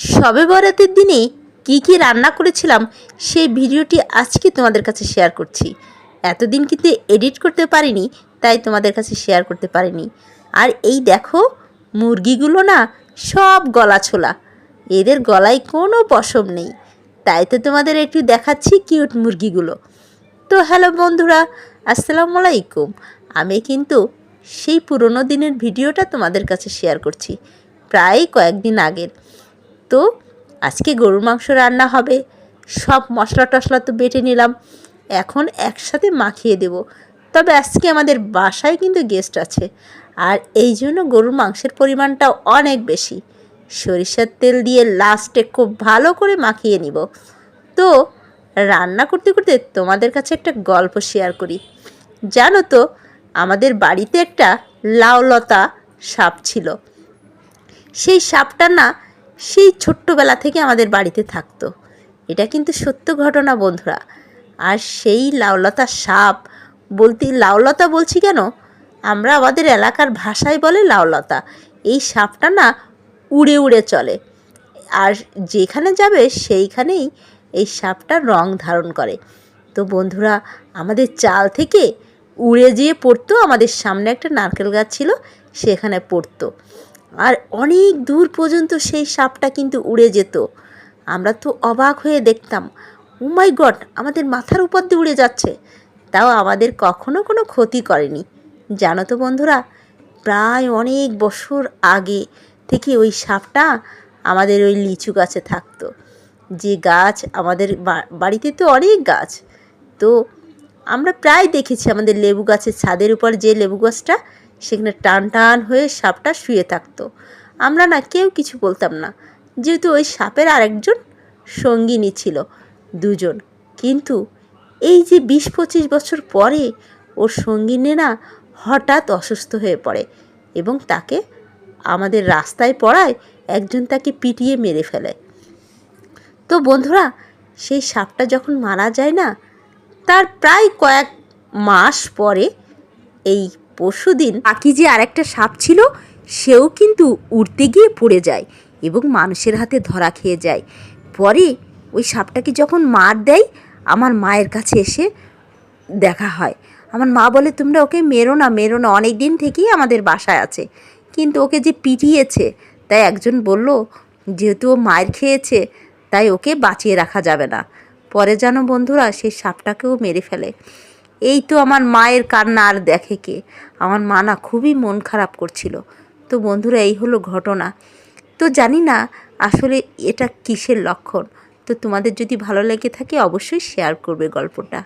সবে বরাতের দিনে কি কি রান্না করেছিলাম সেই ভিডিওটি আজকে তোমাদের কাছে শেয়ার করছি। এতদিন কিন্তু এডিট করতে পারিনি, তাই তোমাদের কাছে শেয়ার করতে পারিনি। আর এই দেখো, মুরগিগুলো না সব গলা ছোলা। এদের গলায় কোনো পশম নেই। তাই তো তোমাদের একটু দেখাচ্ছি কিউট মুরগিগুলো। তো হ্যালো বন্ধুরা, আসসালামু আলাইকুম। আমি কিন্তু সেই পুরনো দিনের ভিডিওটা তোমাদের কাছে শেয়ার করছি। প্রায় কয়েকদিন আগের। তো আজকে গরুর মাংস রান্না হবে। সব মশলা টশলা তো বেটে নিলাম। এখন একসাথে মাখিয়ে দেব। তবে আজকে আমাদের বাসায় কিন্তু গেস্ট আছে। আর এই জন্য গরুর মাংসের পরিমাণটা অনেক বেশি। সরিষার তেল দিয়ে লাস্টে খুব ভালো করে মাখিয়ে নিব। তো রান্না করতে করতে তোমাদের কাছে একটা গল্প শেয়ার করি। জানো তো, আমাদের বাড়িতে একটা লাউলতা সাপ ছিল। সেই সাপটা না সেই ছোট্টবেলা থেকে আমাদের বাড়িতে থাকতো। এটা কিন্তু সত্য ঘটনা বন্ধুরা। আর সেই লাউলতা সাপ, বলতে লাউলতা বলছি কেন? আমরা আমাদের এলাকার ভাষায় বলে লাউলতা। এই সাপটা না উড়ে উড়ে চলে। আর যেখানে যাবে সেইখানেই এই সাপটা রং ধারণ করে। তো বন্ধুরা, আমাদের চাল থেকে উড়ে যেয়ে পড়তো। আমাদের সামনে একটা নারকেল গাছ ছিল, সেখানে পড়তো। আর অনেক দূর পর্যন্ত সেই সাপটা কিন্তু উড়ে যেত। আমরা তো অবাক হয়ে দেখতাম ও মাই গড আমাদের মাথার উপর দিয়ে উড়ে যাচ্ছে। তাও আমাদের কখনো কোনো ক্ষতি করেনি। জানো তো বন্ধুরা, প্রায় অনেক বছর আগে থেকে ওই সাপটা আমাদের ওই লিচু গাছে থাকতো। যে গাছ আমাদের বাড়িতে তো অনেক গাছ। তো আমরা প্রায় দেখেছি আমাদের লেবু গাছের ছাদের উপর যে লেবু গাছটা সেখানে টান টান হয়ে সাপটা শুয়ে থাকতো। আমরা না কেউ কিছু বলতাম না। যেহেতু ওই সাপের আরেকজন সঙ্গিনী ছিল, দুজন। কিন্তু এই যে বিশ পঁচিশ বছর পরে ওর সঙ্গিনী না হঠাৎ অসুস্থ হয়ে পড়ে এবং তাকে আমাদের রাস্তায় পড়ায় একজন তাকে পিটিয়ে মেরে ফেলে। তো বন্ধুরা, সেই সাপটা যখন মারা যায় না, তার প্রায় কয়েক মাস পরে এই পরশুদিন বাকি যে আরেকটা সাপ ছিল, সেও কিন্তু উড়তে গিয়ে পড়ে যায় এবং মানুষের হাতে ধরা খেয়ে যায়। পরে ওই সাপটাকে যখন মার দেয়, আমার মায়ের কাছে এসে দেখা হয়। আমার মা বলে, তোমরা ওকে মেরো না মেরো না অনেক দিন থেকেই আমাদের বাসায় আছে। কিন্তু ওকে যে পিটিয়েছে, তাই একজন বলল, যেহেতু ও মায়ের খেয়েছে, তাই ওকে বাঁচিয়ে রাখা যাবে না। পরে যেন বন্ধুরা, সেই সাপটাকেও মেরে ফেলে। এই তো আমার মায়ের কান্না আর দেখে কে? আমার মা না খুবই মন খারাপ করছিল। তো বন্ধুরা, এই হলো ঘটনা। তো জানি না আসলে এটা কিসের লক্ষণ। তো তোমাদের যদি ভালো লেগে থাকে অবশ্যই শেয়ার করবে গল্পটা।